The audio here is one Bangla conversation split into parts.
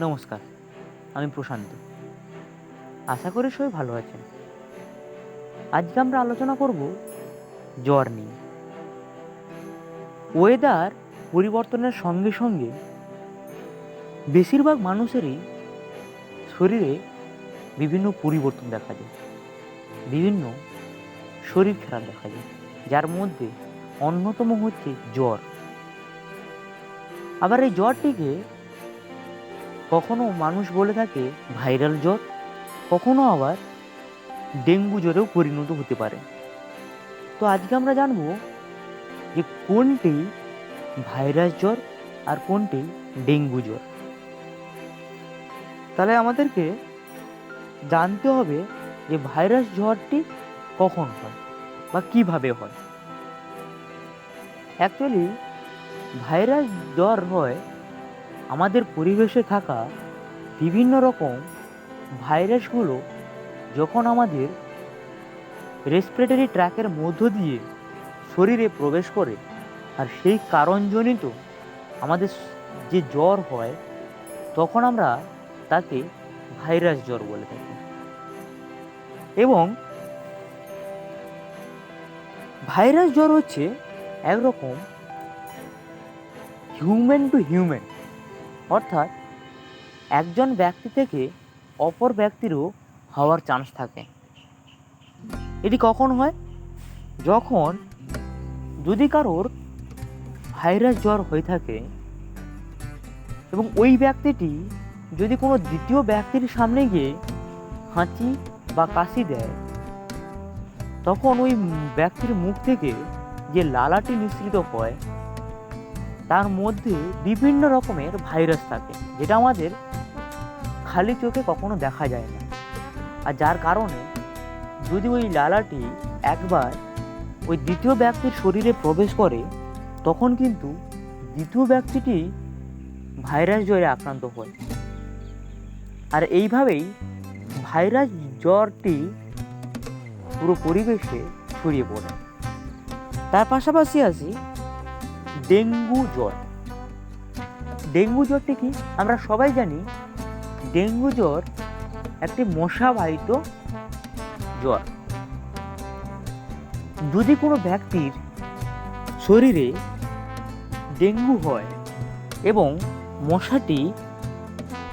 নমস্কার, আমি প্রশান্ত। আশা করি সবাই ভালো আছেন। আজকে আমরা আলোচনা করব জ্বর নিয়ে। ওয়েদার পরিবর্তনের সঙ্গে সঙ্গে বেশিরভাগ মানুষেরই শরীরে বিভিন্ন পরিবর্তন দেখা যায়। বিভিন্ন শরীর খারাপ দেখা যায়, যার মধ্যে অন্যতম হচ্ছে জ্বর। আবার এই জ্বরটিকে কখনো মানুষ বলে থাকে ভাইরাল জ্বর, কখনো আবার ডেঙ্গু জ্বরেও পরিণত হতে পারে। তো আজকে আমরা জানব যে কোনটি ভাইরাস জ্বর আর কোনটি ডেঙ্গু জ্বর। তাহলে আমাদেরকে জানতে হবে যে ভাইরাস জ্বরটি কখন হয় বা কীভাবে হয়। অ্যাকচুয়ালি ভাইরাস জ্বর হয় আমাদের পরিবেশে থাকা বিভিন্ন রকম ভাইরাসগুলো যখন আমাদের রেসপিরেটরি ট্র্যাকের মধ্য দিয়ে শরীরে প্রবেশ করে, আর সেই কারণজনিত আমাদের যে জ্বর হয়, তখন আমরা তাকে ভাইরাস জ্বর বলে থাকি। এবং ভাইরাস জ্বর হচ্ছে একরকম হিউম্যান টু হিউম্যান অর্থাৎ একজন ব্যক্তি থেকে অপর ব্যক্তিরও হওয়ার চান্স থাকে। এটি কখন হয়? যখন যদি কারোর ভাইরাস জ্বর হয়ে থাকে এবং ওই ব্যক্তিটি যদি কোনো দ্বিতীয় ব্যক্তির সামনে গিয়ে হাঁচি বা কাশি দেয়, তখন ওই ব্যক্তির মুখ থেকে যে লালাটি নিঃসৃত হয় তার মধ্যে বিভিন্ন রকমের ভাইরাস থাকে, যেটা আমাদের খালি চোখে কখনো দেখা যায় না। আর যার কারণে যদি ওই লালাটি একবার ওই দ্বিতীয় ব্যক্তির শরীরে প্রবেশ করে, তখন কিন্তু দ্বিতীয় ব্যক্তিটি ভাইরাস জ্বরে আক্রান্ত হয়। আর এইভাবেই ভাইরাস জ্বরটি পুরো পরিবেশে ছড়িয়ে পড়ে। তার পাশাপাশি আসি ডেঙ্গু জ্বর। ডেঙ্গু জ্বরটি কি? আমরা সবাই জানি ডেঙ্গু জ্বর একটি মশাবাহিত জ্বর। যদি কোনো ব্যক্তির শরীরে ডেঙ্গু হয় এবং মশাটি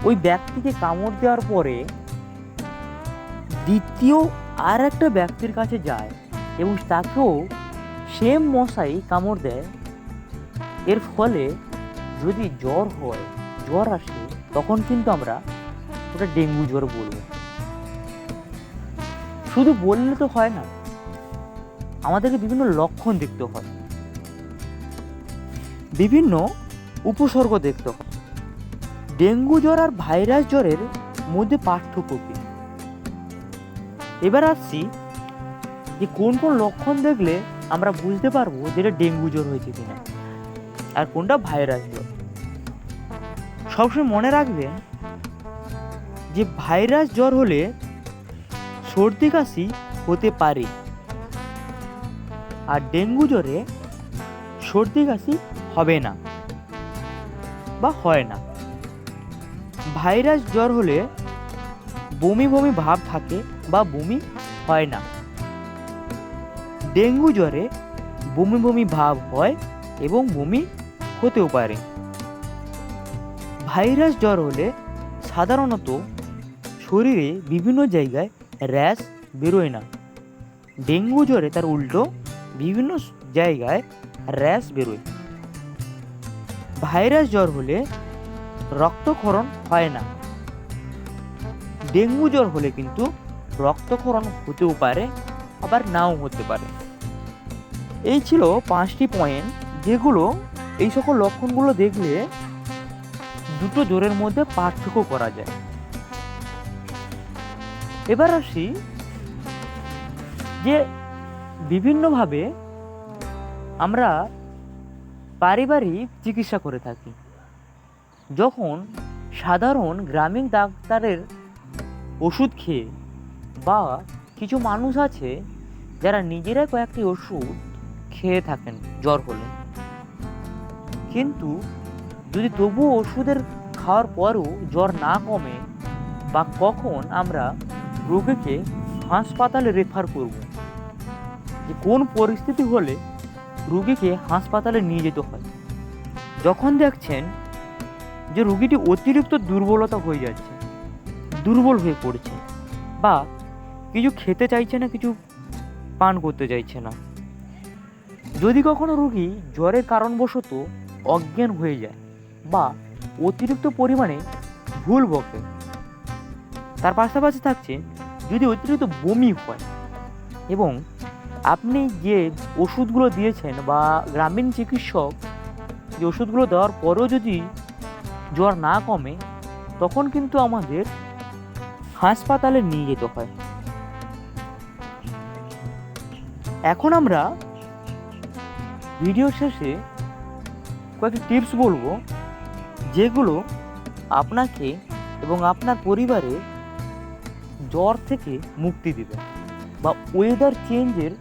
ওই ব্যক্তিকে কামড় দেওয়ার পরে দ্বিতীয় আর একটা ব্যক্তির কাছে যায় এবং তাকেও সেম মশাই কামড় দেয় এর ফলে যদি জ্বর হয়, জ্বর আসে, তখন কিন্তু আমরা ওটা ডেঙ্গু জ্বর বলব। শুধু বললে তো হয় না, আমাদেরকে বিভিন্ন লক্ষণ দেখতে হয়। বিভিন্ন উপসর্গ দেখতে হয়। ডেঙ্গু জ্বর আর ভাইরাস জ্বরের মধ্যে পার্থক্য কি? এবার আসছি যে কোন কোন লক্ষণ দেখলে আমরা বুঝতে পারব যেটা ডেঙ্গু জ্বর হয়েছে কিনা। আর কোনটা ভাইরাস জ্বর সবসময় মনে রাখবেন যে ভাইরাস জ্বর হলে সর্দি কাশি হতে পারে। আর ডেঙ্গু জ্বরে সর্দি কাশি হবে না বা হয় না। ভাইরাস জ্বর হলে বমি বমি ভাব থাকে বা বমি হয় না। ডেঙ্গু জ্বরে বমি বমি ভাব হয় এবং বমি হতেও পারে। ভাইরাস জ্বর হলে সাধারণত শরীরে বিভিন্ন জায়গায় র্যাশ বেরোয় না। ডেঙ্গু জ্বরে তার উল্টো বিভিন্ন জায়গায় র্যাশ বেরোয়। ভাইরাস জ্বর হলে রক্তক্ষরণ হয় না। ডেঙ্গু জ্বর হলে কিন্তু রক্তক্ষরণ হতেও পারে, আবার নাও হতে পারে। এই ছিল পাঁচটি পয়েন্ট যেগুলো এই সকল লক্ষণগুলো দেখলে দুটো জ্বরের মধ্যে পার্থক্য করা যায়। এবার আসি যে বিভিন্নভাবে আমরা পারিবারিক চিকিৎসা করে থাকি। যখন সাধারণ গ্রামীণ ডাক্তারের ওষুধ খেয়ে বা কিছু মানুষ আছে যারা নিজেরাই কয়েকটি ওষুধ খেয়ে থাকেন, জ্বর হলে। কিন্তু যদি তবুও ওষুধের খাওয়ার পরও জ্বর না কমে, বা কখন আমরা রোগীকে হাসপাতালে রেফার করব? যে কোন পরিস্থিতি হলে রুগীকে হাসপাতালে নিয়ে যেতে হয়? যখন দেখছেন যে রুগীটি অতিরিক্ত দুর্বলতা হয়ে যাচ্ছে, দুর্বল হয়ে পড়ছে, বা কিছু খেতে চাইছে না, কিছু পান করতে চাইছে না। যদি কখনো রুগী জ্বরের কারণবশত অজ্ঞান হয়ে যায় বা অতিরিক্ত পরিমাণে ভুল বকে। তার পাশাপাশি থাকছে যদি অতিরিক্ত বমি হয় এবং আপনি যে ওষুধগুলো দিয়েছেন বা গ্রামীণ চিকিৎসক যে ওষুধগুলো দেওয়ার পরেও যদি জ্বর না কমে, তখন কিন্তু আমাদের হাসপাতালে নিয়ে যেতে হয়। এখন আমরা ভিডিও শেষে কয়েকটি টিপস বলব, যেগুলো আপনাকে এবং আপনার পরিবারে জ্বর থেকে মুক্তি দেবে বা ওয়েদার চেঞ্জের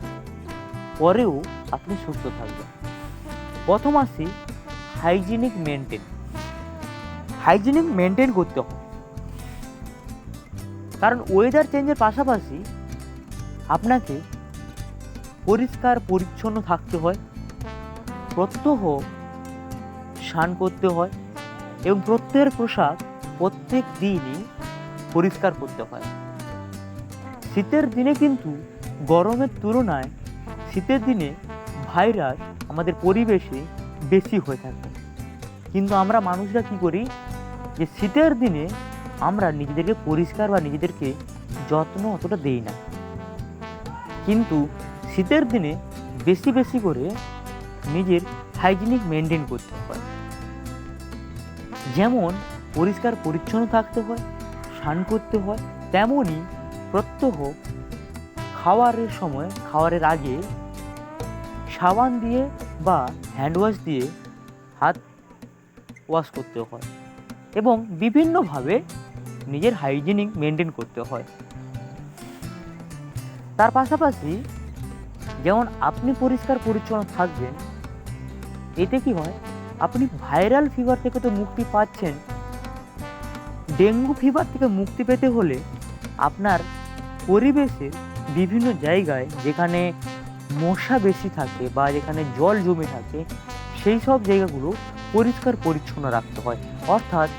পরেও আপনি সুস্থ থাকবেন। প্রথম আসি হাইজিনিক মেনটেন হাইজিনিক মেনটেন করতে হবে। কারণ ওয়েদার চেঞ্জের পাশাপাশি আপনাকে পরিষ্কার পরিচ্ছন্ন থাকতে হয়। প্রত্যহ স্নান করতে হয় এবং প্রত্যেকের পোশাক প্রত্যেক দিনই পরিষ্কার করতে হয়। শীতের দিনে কিন্তু গরমের তুলনায় শীতের দিনে ভাইরাস আমাদের পরিবেশে বেশি হয়ে থাকে। কিন্তু আমরা মানুষরা কি করি? যে শীতের দিনে আমরা নিজেদেরকে পরিষ্কার বা নিজেদেরকে যত্ন অতটা দেই না। কিন্তু শীতের দিনে বেশি বেশি করে নিজের হাইজিনিক মেনটেন করতে হয়। যেমন পরিষ্কার পরিচ্ছন্ন থাকতে হয়, স্নান করতে হয়, তেমনই প্রত্যহ খাওয়ারের সময়, খাওয়ারের আগে সাবান দিয়ে বা হ্যান্ড ওয়াশ দিয়ে হাত ওয়াশ করতে হয় এবং বিভিন্নভাবে নিজের হাইজিনিক মেনটেন করতে হয়। তার পাশাপাশি যেমন আপনি পরিষ্কার পরিচ্ছন্ন থাকবেন, এতে কি হয়? আপনি ভাইরাল ফিভার থেকে তো মুক্তি পাচ্ছেন। ডেঙ্গু ফিভার থেকে মুক্তি পেতে হলে আপনার পরিবেশের বিভিন্ন জায়গায় যেখানে মশা বেশি থাকে বা যেখানে জল জমে থাকে, সেই সব জায়গাগুলো পরিষ্কার পরিচ্ছন্ন রাখতে হয়। অর্থাৎ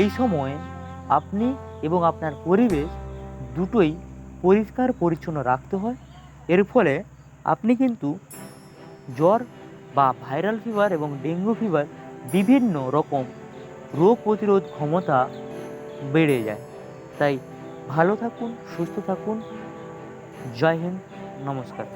এই সময়ে আপনি এবং আপনার পরিবেশ দুটোই পরিষ্কার পরিচ্ছন্ন রাখতে হয়। এর ফলে আপনি কিন্তু জ্বর বা ভাইরাল ফিভার এবং ডেঙ্গু ফিভার বিভিন্ন রকম রোগ প্রতিরোধ ক্ষমতা বেড়ে যায়। তাই ভালো থাকুন, সুস্থ থাকুন। জয় হিন্দ, নমস্কার।